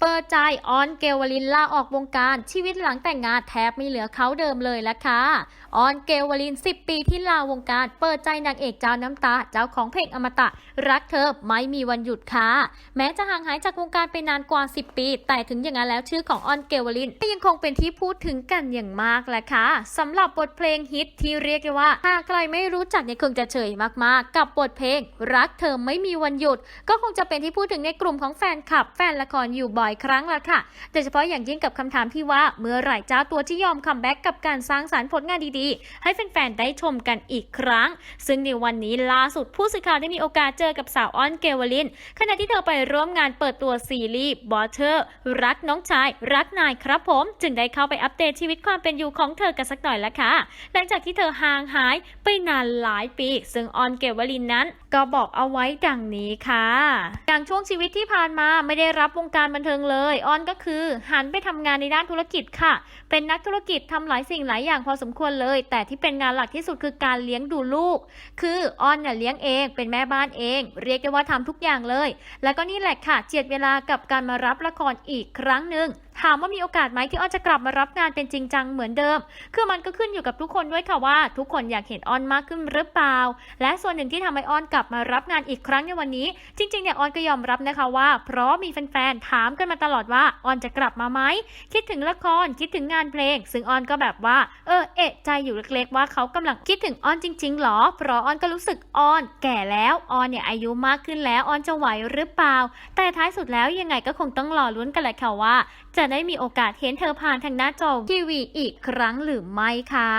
เปิดใจออนเกวลินลาออกวงการชีวิตหลังแต่งงานแทบไม่เหลือเขาเดิมเลยละค่ะออนเกวลิน 10 ปีที่ลาวงการ เปิดใจนางเอกเจ้าน้ำตา เจ้าของเพลงอมตะ รักเธอไม่มีวันหยุดค่ะแม้จะห่างหายจากวงการไปนานกว่า 10 ปี แต่ถึงอย่างนั้นแล้วชื่อของออนเกวลินก็ยังคงเป็นที่พูดถึงกันอย่างมากแหละค่ะสำหรับบทเพลงฮิตที่เรียกได้ว่าหากใครไม่รู้จักเนี่ยคงจะเฉยมากๆ กับบทเพลง รักเธอไม่มีวันหยุด ก็คงจะเป็นที่พูดถึงในกลุ่มของแฟนคลับ แฟนละครอยู่บ่อยครั้งละค่ะโดยเฉพาะอย่างยิ่งกับคำถามที่ว่าเมื่อไหร่เจ้าตัวที่ยอมคัมแบ็กกับการสร้างสารรค์ผลงานดีๆ ให้แฟนๆ ได้ชมกันอีกครั้ง ซึ่งในวันนี้ล่าสุดผู้สื่อข่าวได้มีโอกาสเจอกับสาวอ้อนเกวลิน ขณะที่เธอไปร่วมงานเปิดตัวซีรีส์บอเทอร์รักน้องชาย รักนายครับผม จึงได้เข้าไปอัปเดตชีวิตความเป็นอยู่ของเธอกันสักหน่อยละค่ะ หลังจากที่เธอห่างหายไปนานหลายปี ซึ่งออนเกวลินนั้น ก็บอกเอาไว้ดังนี้ค่ะ อย่างช่วงชีวิตที่ผ่านมาไม่ได้รับวงการบันเทิงเลยออนก็คือหันไปทำงานในด้านธุรกิจค่ะ เป็นนักธุรกิจทำหลายสิ่งหลายอย่างพอสมควรเลย แต่ที่เป็นงานหลักที่สุดคือการเลี้ยงดูลูก คือออนเนี่ยเลี้ยงเอง เป็นแม่บ้านเอง เรียกได้ว่าทำทุกอย่างเลย แล้วก็นี่แหละค่ะ เจียดเวลากับการมารับละครอีกครั้งหนึ่ง ถามว่ามีโอกาสไหมที่อ้อนจะกลับมารับงานเป็นจริงจังเหมือนเดิม คือมันก็ขึ้นอยู่กับทุกคนด้วยค่ะว่า ทุกคนอยากเห็นอ้อนมากขึ้นหรือเปล่า และส่วนหนึ่งที่ทำให้อ้อนกลับมารับงานอีกครั้งในวันนี้ จริงๆเนี่ยอ้อนก็ยอมรับนะคะว่า เพราะมีแฟนๆถามกันมาตลอดว่าอ้อนจะกลับมาไหมคิดถึงละครคิดถึงงานเพลง ซึ่งอ้อนก็แบบว่า เออเอะใจอยู่เล็กๆว่าเขากำลังคิดถึงอ้อนจริงๆหรอ เพราะอ้อนก็รู้สึกอ้อนแก่แล้วอ้อนเนี่ยอายุมากขึ้นแล้วอ้อนจะไหวหรือเปล่า แต่ท้ายสุดแล้วยังไงก็คงต้องรอลุ้นกันแหละค่ะว่า จะได้มีโอกาสเห็นเธอผ่านทางหน้าจอทีวีอีกครั้งหรือไม่คะ